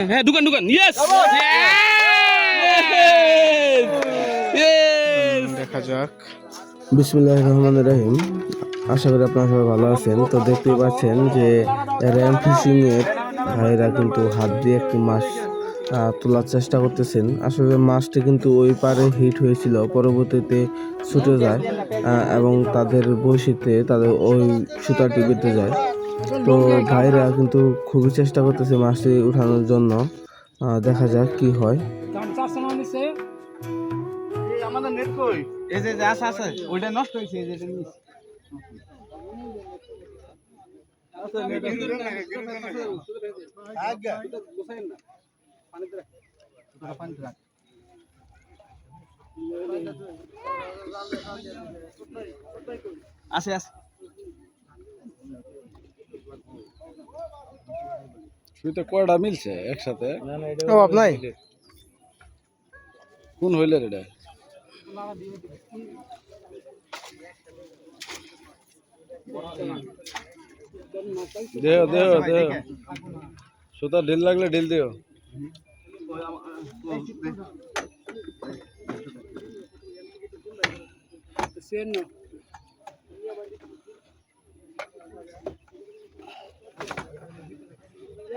হ্যাঁ ঢুকান ঢুকান। ইয়েস দেখা যাক। বিসমুল্লাহ রহমান রহিম। আশা করি আপনারা সবাই ভালো আছেন। তো দেখতেই পাচ্ছেন যে র্যাম ফিশিং এর ভাইরা কিন্তু হাত দিয়ে একটি মাছ আহ, তোলার চেষ্টা করতেছেন। আসলে মাছটি কিন্তু ওই পারে হিট হয়েছিল পরবর্তীতে ছুটে যায় আহ, এবং তাদের বৈশিতে তাদের ওই সুতাটি বেঁধে যায়। তো ভাইরা কিন্তু খুবই চেষ্টা করতেছে মাছটি উঠানোর জন্য। দেখা যাক কি হয়। আছে আছে শুইতে কয়টা মিলছে একসাথে? অভাব নাই? কোন হইলে এটা? দেহ দেহ দেহ। সুতা ঢিল লাগলে ঢিল দিও। এ,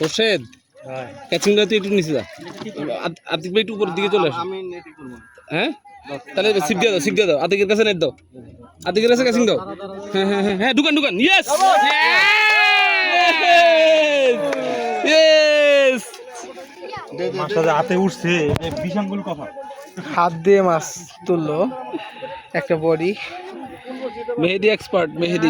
হোসেদ ক্যাচিংটা তুই একটু নিচে যা। আত- আতিক ভাই একটু উপরের দিকে চলে আসো। আমি নেটই করব। হ্যাঁ? তাহলে সিট দিয়ে দাও সিট দিয়ে দাও। আতিকের কাছে নেট দাও। আতিকের কাছে ক্যাচিং দাও। হ্যাঁ হ্যাঁ হ্যাঁ হ্যাঁ ঢুকান ঢুকান। ইয়েস ইয়েস হাত দিয়ে মাছ তুললো একটা বডি মেহেদি এক্সপার্ট মেহেদি।